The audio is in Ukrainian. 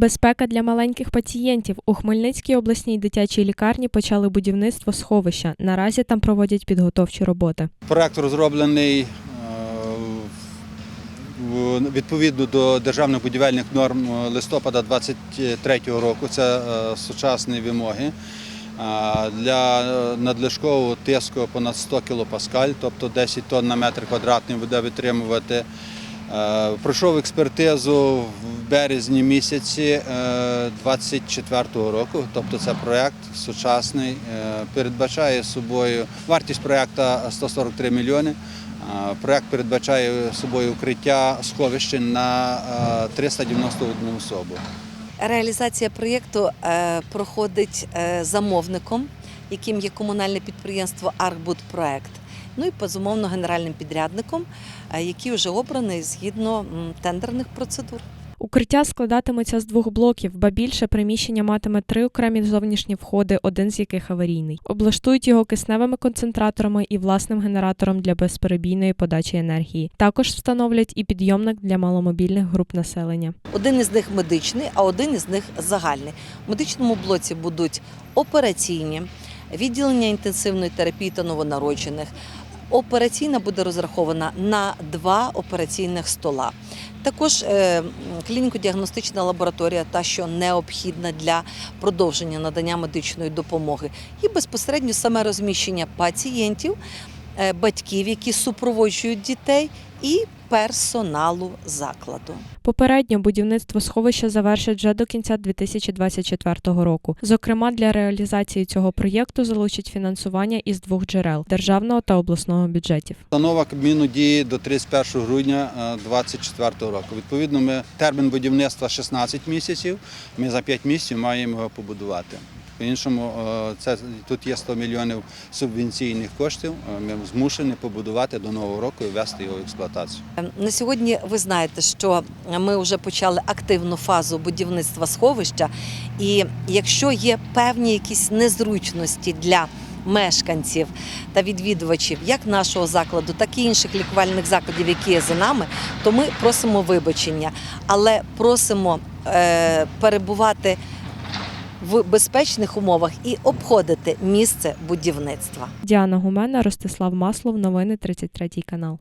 Безпека для маленьких пацієнтів у Хмельницькій обласній дитячій лікарні почали будівництво сховища. Наразі там проводять підготовчі роботи. Проект розроблений е, відповідно до державних будівельних норм е, листопада 2023 року. Це е, сучасні вимоги. Для надлишкового тиску понад 100 кПа, тобто 10 тонн на метр квадратний буде витримувати. Е, Пройшов експертизу в березні місяці 24-го року. Тобто це проект сучасний, е, передбачає собою вартість проекту 143 мільйони. Е, Проект передбачає собою укриття сховище на е, 391 особу. Реалізація проєкту е, проходить е, замовником, яким є комунальне підприємство Аркбудпроект. Ну і безумовно генеральним підрядником, е, який вже обраний згідно тендерних процедур. Укриття складатиметься з двох блоків, ба більше приміщення матиме три окремі зовнішні входи, один з яких аварійний. Облаштують його кисневими концентраторами і власним генератором для безперебійної подачі енергії. Також встановлять і підйомник для маломобільних груп населення. Один із них медичний, а один із них загальний. У медичному блоці будуть операційні, відділення інтенсивної терапії та новонароджених. Операційна буде розрахована на два операційних стола. Також е, клініко-діагностична лабораторія, та що необхідна для продовження надання медичної допомоги, і безпосередньо саме розміщення пацієнтів, батьків, які супроводжують дітей, і персоналу закладу. Попередньо будівництво сховища завершать вже до кінця 2024 року. Зокрема, для реалізації цього проєкту залучать фінансування із двох джерел державного та обласного бюджетів. Постанова Кабміну діє до 31 грудня 2024 року. Відповідно, ми термін будівництва 16 місяців. Ми за 5 місяців маємо його побудувати. По-іншому, е, це тут є 100 мільйонів субвенційних коштів. Е, Ми змушені побудувати до нового року і ввести його в експлуатацію. На сьогодні ви знаєте, що ми вже почали активну фазу будівництва сховища, і якщо є певні якісь незручності для мешканців та відвідувачів як нашого закладу, так і інших лікувальних закладів, які є за нами, то ми просимо вибачення, але просимо е, перебувати в безпечних умовах і обходити місце будівництва. Діана Гумена, Ростислав Маслов, новини 33 канал.